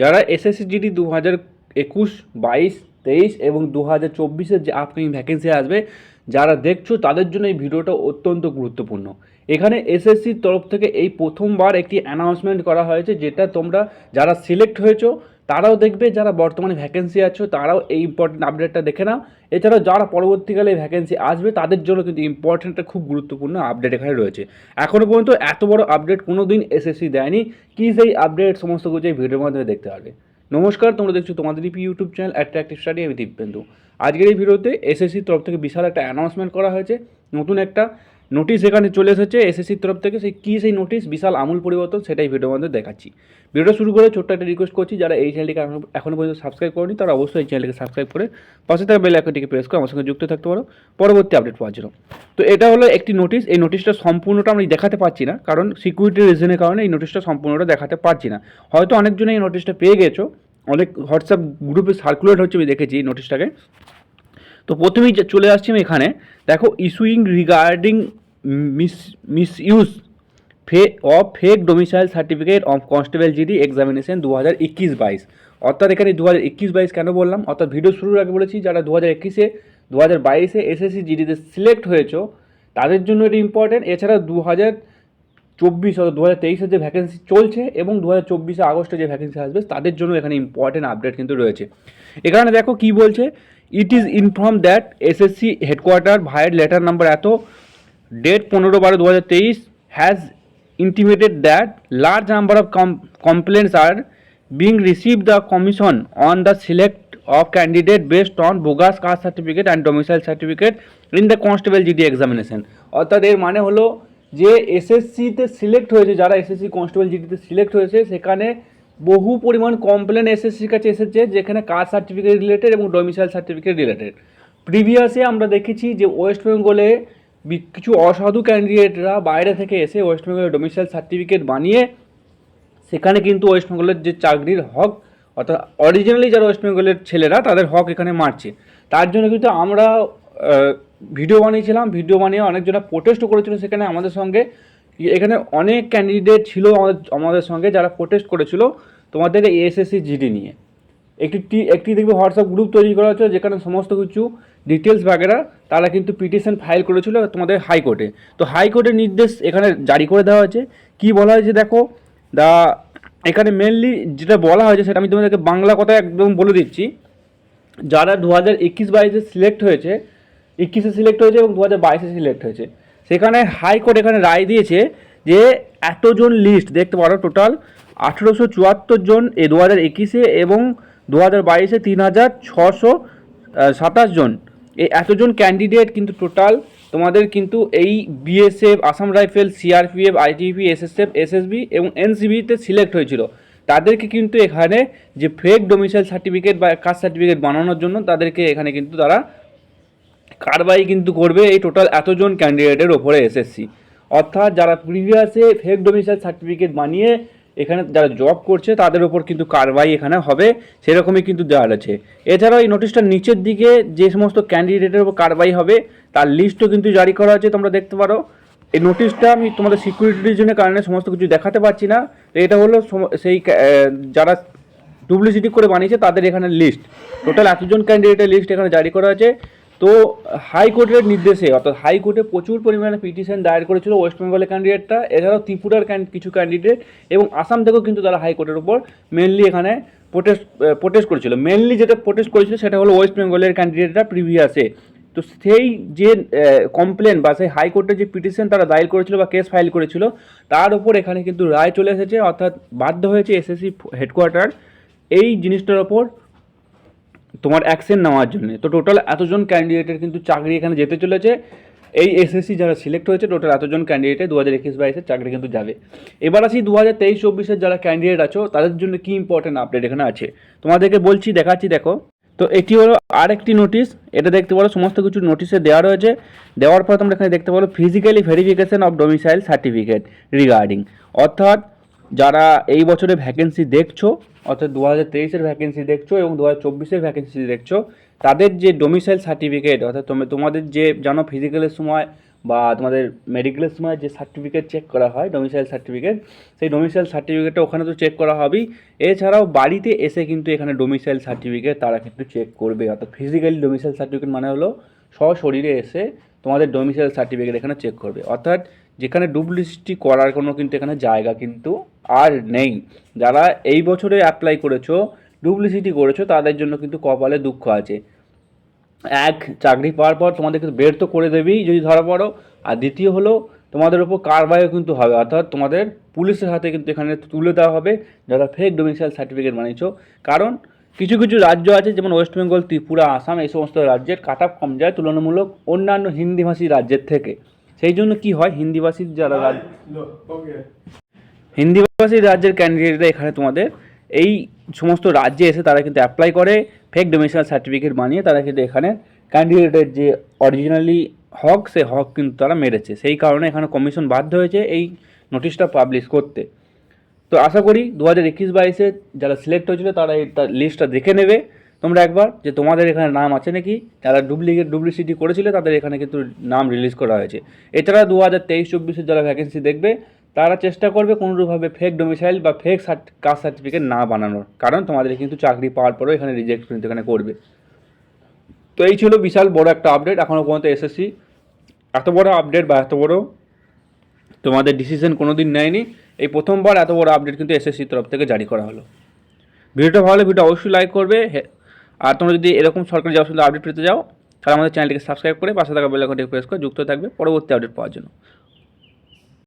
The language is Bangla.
যারা এসএসসি জিডি দু হাজার একুশ, বাইশ, তেইশ এবং দু হাজার চব্বিশের যে আপকামিং ভ্যাকেন্সি আসবে, যারা দেখছ তাদের জন্য এই ভিডিওটা অত্যন্ত গুরুত্বপূর্ণ। এখানে এসএসসির তরফ থেকে এই প্রথমবার একটি অ্যানাউন্সমেন্ট করা হয়েছে, যেটা তোমরা যারা সিলেক্ট হয়েছো তারাও দেখবে যারা বর্তমানে ভ্যাকেন্সি আছো, তারাও এই ইম্পর্টেন্ট আপডেটটা দেখে নাও। এছাড়াও যারা পরবর্তীকালে ভ্যাকেন্সি আসবে, তাদের জন্য কিন্তু ইম্পর্টেন্ট খুব গুরুত্বপূর্ণ আপডেট এখানে রয়েছে। এখনও পর্যন্ত এত বড় আপডেট কোনো দিন এসএসসি দেয়নি। কী সেই আপডেট সমস্ত কিছু এই ভিডিওর মাধ্যমে দেখতে পারবে নমস্কার, তোমরা দেখছ তোমাদের EP YouTube channel attractive study আমি দীপেন্দু আজকের এই ভিডিওতে এসএসসির তরফ থেকে বিশাল একটা অ্যানাউন্সমেন্ট করা হয়েছে। নতুন একটা নোটিশ এখানে চলে এসেছে, এসএসসির তরফ থেকে সেই কী সেই নোটিশ, বিশাল আমূল পরিবর্তন সেটাই ভিডিওর মধ্যে দেখাচ্ছি। ভিডিও শুরু করে ছোট্ট একটা রিকোয়েস্ট করছি, যারা এই চ্যানেলটিকে এখনো- এখনও পর্যন্ত সাবস্ক্রাইব করেনি, তারা অবশ্যই এই চ্যানেলকে সাবস্ক্রাইব করে পাশে থাকা বেল আইকনটিকে প্রেস করে আমার সঙ্গে যুক্ত থাকতে পারো। পরবর্তী আপডেট পাওয়ার জন্য। তো এটা হলো একটি নোটিশ এই নোটিশটা সম্পূর্ণটা আমি দেখাতে পারছি না, কারণ সিকিউরিটি রিজনের কারণে এই নোটিশটা সম্পূর্ণটা দেখাতে পারছি না। হয়তো অনেকজনে এই নোটিশটা পেয়ে গেছো, অনেক হোয়াটসঅ্যাপ গ্রুপে সার্কুলেট হচ্ছে, আমি দেখেছি এই নোটিশটাকে তো প্রথমেই চলে আসছি আমি এখানে, দেখো issuing regarding miss misuse ফে of fake domicile certificate of constable GD examination দু হাজার একুশ বাইশ। অর্থাৎ এখানে দু হাজার একুশ বাইশ কেন বললাম? অর্থাৎ ভিডিও শুরুর আগে বলেছি, যারা দু হাজার একুশে দু হাজার বাইশে এসএসসি জিডিতে সিলেক্ট হয়েছো, তাদের জন্য এটা ইম্পর্টেন্ট এছাড়া দু হাজার চব্বিশ অর্থাৎ দু হাজার তেইশে যে ভ্যাকেন্সি চলছে এবং দু হাজার চব্বিশে আগস্টে যে ভ্যাকেন্সি আসবে, তাদের জন্য এখানে ইম্পর্টেন্ট আপডেট কিন্তু রয়েছে। এখানে দেখো কি বলছে it is inform that SSC headquarter ভাইয়ের লেটার নাম্বার এত ডেট পনেরো বারো দু হাজার তেইশ has intimated that large number of com complaints are being receive the commission on the select of candidate based on bogus caste certificate and domicile certificate in the constable GD examination অর্থাৎ এর মানে হলো যে এসএসসিতে সিলেক্ট হয়েছে, যারা এসএসসি কনস্টেবল জিডিতে সিলেক্ট হয়েছে, সেখানে বহু পরিমাণ কমপ্লেন এসএসসির কাছে এসেছে, যেখানে কাস্ট সার্টিফিকেট রিলেটেড এবং ডোমিসাইল সার্টিফিকেট রিলেটেড প্রিভিয়াসে আমরা দেখেছি যে ওয়েস্ট বেঙ্গলে কিছু অসাধু ক্যান্ডিডেটরা বাইরে থেকে এসে ওয়েস্ট বেঙ্গলের ডোমিসাইল সার্টিফিকেট বানিয়ে, সেখানে কিন্তু ওয়েস্ট বেঙ্গলের যে চাকরির হক, অর্থাৎ অরিজিনালি যারা ওয়েস্ট বেঙ্গলের ছেলেরা, তাদের হক এখানে মারছে। তার জন্য কিন্তু আমরা ভিডিও বানিয়েছিলাম। ভিডিও বানিয়ে অনেকজনা প্রোটেস্টও করেছিল সেখানে আমাদের সঙ্গে। এখানে অনেক ক্যান্ডিডেট ছিল আমাদের আমাদের সঙ্গে যারা প্রোটেস্ট করেছিল তোমাদের এএসএসসি জিডি নিয়ে। একটি টি- একটি দেখবে হোয়াটসঅ্যাপ গ্রুপ তৈরি করা হচ্ছে যেখানে সমস্ত কিছু ডিটেলস বাগেরা তারা কিন্তু পিটিশন ফাইল করেছিল তোমাদের হাইকোর্টে তো হাইকোর্টের নির্দেশ এখানে জারি করে দেওয়া হয়েছে। কি বলা হয়েছে দেখো? দা, এখানে মেনলি যেটা বলা হয়েছে সেটা আমি তোমাদেরকে বাংলা কথা একদম বলে দিচ্ছি। যারা দু হাজার একুশ বাইশে সিলেক্ট হয়েছে, একুশে সিলেক্ট হয়েছে এবং দু হাজার বাইশে সিলেক্ট হয়েছে। সেখানে হাইকোর্ট এখানে রায় দিয়েছে যে এতজন লিস্ট দেখতে পারো টোটাল আঠেরোশো চুয়াত্তর জন এ দু হাজার একুশে এবং দু হাজার বাইশে তিন হাজার ছশো সাতাশ জন। এই এতজন ক্যান্ডিডেট কিন্তু টোটাল তোমাদের কিন্তু এই BSF Assam rifle CRPF ITP SSF SSB এবং এনসিবিতে সিলেক্ট হয়েছিল। তাদেরকে কিন্তু এখানে যে ফেক ডোমিসাইল সার্টিফিকেট বা কাস্ট সার্টিফিকেট বানানোর জন্য তাদেরকে এখানে কিন্তু তারা কারবাই কিন্তু করবে এই টোটাল এতজন ক্যান্ডিডেটের ওপরে এসএসসি অর্থাৎ যারা প্রিভিয়াসে ফেক ডোমিসাইল সার্টিফিকেট বানিয়ে এখানে যারা জব করছে, তাদের ওপর কিন্তু কারবাই এখানে হবে, সেরকমই কিন্তু দেওয়া আছে এছাড়াও এই নোটিশটার নিচের দিকে যে সমস্ত ক্যান্ডিডেটের ওপর কারবাই হবে, তার লিস্টও কিন্তু জারি করা আছে, তোমরা দেখতে পারো। এই নোটিশটা আমি তোমাদের সিকিউরিটি রিজনের কারণে সমস্ত কিছু দেখাতে পারছি না এটা হলো সেই যারা ডুপ্লিসিটি করে বানিয়েছে, তাদের এখানে লিস্ট টোটাল এতজন ক্যান্ডিডেটের লিস্ট এখানে জারি করা আছে। তো হাইকোর্টের নির্দেশে, অর্থাৎ হাইকোর্টে প্রচুর পরিমাণে পিটিশন দায়ের করেছিল ওয়েস্ট বেঙ্গলের ক্যান্ডিডেটটা এছাড়াও ত্রিপুরার কিছু ক্যান্ডিডেট এবং আসাম থেকেও কিন্তু তারা হাইকোর্টের উপর মেনলি এখানে প্রোটেস্ট প্রোটেস্ট করেছিল। মেনলি যেটা প্রোটেস্ট করেছিল সেটা হলো ওয়েস্ট বেঙ্গলের ক্যান্ডিডেটরা প্রিভিয়াসে তো সেই যে কমপ্লেন বা সেই হাইকোর্টে যে পিটিশন তারা দায়ের করেছিল বা কেস ফাইল করেছিল, তার উপর এখানে কিন্তু রায় চলে এসেছে, অর্থাৎ বাধ্য হয়েছে এসএসসি হেডকোয়ার্টার এই জিনিসটার ওপর তোমার অ্যাকশন নেওয়ার জন্য। তো টোটাল এতজন ক্যান্ডিডেটের কিন্তু চাকরি এখানে যেতে চলেছে। এই এসএসসি যারা সিলেক্ট হয়েছে টোটাল এতজন ক্যান্ডিডেটে দু হাজার একুশ বাইশের চাকরি কিন্তু যাবে। এবার আসি দু হাজার তেইশ চব্বিশের যারা ক্যান্ডিডেট আছো, তাদের জন্য কি ইম্পর্টেন্ট আপডেট এখানে আছে? তোমাদেরকে বলছি, দেখাচ্ছি, দেখো। তো এটি হলো আরেকটি নোটিশ এটা দেখতে পারো, সমস্ত কিছু নোটিশে দেওয়া রয়েছে। দেওয়ার পর তোমরা এখানে দেখতে পারো physically verification of domicile certificate regarding অর্থাৎ যারা এই বছরে ভ্যাকেন্সি দেখছ, অর্থাৎ দু হাজার তেইশের ভ্যাকেন্সি দেখছ এবং দু হাজার চব্বিশের ভ্যাকেন্সি দেখছ, তাদের যে ডোমিসাইল সার্টিফিকেট অর্থাৎ তোমাদের যে জানো ফিজিক্যালের সময় বা তোমাদের মেডিকেলের সময় যে সার্টিফিকেট চেক করা হয় ডোমিসাইল সার্টিফিকেট সেই ডোমিসাইল সার্টিফিকেটটা ওখানে তো চেক করা হবেই। এছাড়াও বাড়িতে এসে কিন্তু এখানে ডোমিসাইল সার্টিফিকেট তারা কিন্তু চেক করবে। অর্থাৎ ফিজিক্যালি ডোমিসাইল সার্টিফিকেট মানে হলো সশরীরে এসে তোমাদের ডোমিসাইল সার্টিফিকেট এখানে চেক করবে। অর্থাৎ যেখানে ডুপ্লিসিটি করার কোনো কিন্তু এখানে জায়গা কিন্তু আর নেই। যারা এই বছরে অ্যাপ্লাই করেছ ডুপ্লিসিটি করেছ, তাদের জন্য কিন্তু কপালে দুঃখ আছে। এক, চাকরি পাওয়ার পর তোমাদের কিন্তু বের তো করে দেবেই যদি ধরা পড়ো। আর দ্বিতীয় হলো, তোমাদের উপর কারবাইও কিন্তু হবে, অর্থাৎ তোমাদের পুলিশের হাতে কিন্তু এখানে তুলে দেওয়া হবে, যারা ফেক ডোমিসাইল সার্টিফিকেট বানিয়েছো। কারণ কিছু কিছু রাজ্য আছে, যেমন ওয়েস্ট বেঙ্গল ত্রিপুরা আসাম এই সমস্ত রাজ্যের কাট কম যায় তুলনামূলক অন্যান্য হিন্দিভাষী রাজ্যের থেকে। সেই জন্য কি হয়? হিন্দিভাষীর যারা রাজ্য হিন্দিভাষী রাজ্যের ক্যান্ডিডেটরা এখানে তোমাদের এই সমস্ত রাজ্যে এসে তারা কিন্তু অ্যাপ্লাই করে ফেক ডোমিসাইল সার্টিফিকেট বানিয়ে তারা কিন্তু এখানে ক্যান্ডিডেটের যে অরিজিনালি হক সে হক কিন্তু তারা মেরেছে। সেই কারণে এখানে কমিশন বাধ্য হয়েছে এই নোটিশটা পাবলিশ করতে। তো আশা করি দু হাজার একুশ বাইশে যারা সিলেক্ট হয়েছিল তারা এই লিস্টটা দেখে নেবে। তোমরা একবার যে তোমাদের এখানে নাম আছে নাকি? যারা ডুপ্লিকেট ডুপ্লিসিটি করেছিল তাদের এখানে কিন্তু নাম রিলিজ করা হয়েছে। এছাড়া দু হাজার তেইশ চব্বিশের যারা ভ্যাকেন্সি দেখবে, তারা চেষ্টা করবে কোনোভাবে ফেক ডোমিসাইল বা ফেক কাস্ট সার্টিফিকেট না বানানোর। কারণ তোমাদের কিন্তু চাকরি পাওয়ার পরেও এখানে রিজেক্ট কিন্তু এখানে করবে। তো এই ছিল বিশাল বড় একটা আপডেট এখনও পর্যন্ত এসএসসি। এত বড় আপডেট বা এত বড় তোমাদের ডিসিশন কোনো দিন নেয়নি। এই প্রথমবার এত বড় আপডেট কিন্তু এসএসসির তরফ থেকে জারি করা হলো। ভিডিওটা ভালো ভিডিও অবশ্যই লাইক করবে। আর তোমরা যদি এরকম সরকারি জব সম্বন্ধে আপডেট পেতে যাও তাহলে আমাদের চ্যানেলটিকে সাবস্ক্রাইব করে পাশে থাকা বেল প্রেস করে যুক্ত থাকবে পরবর্তী আপডেট পাওয়ার জন্য।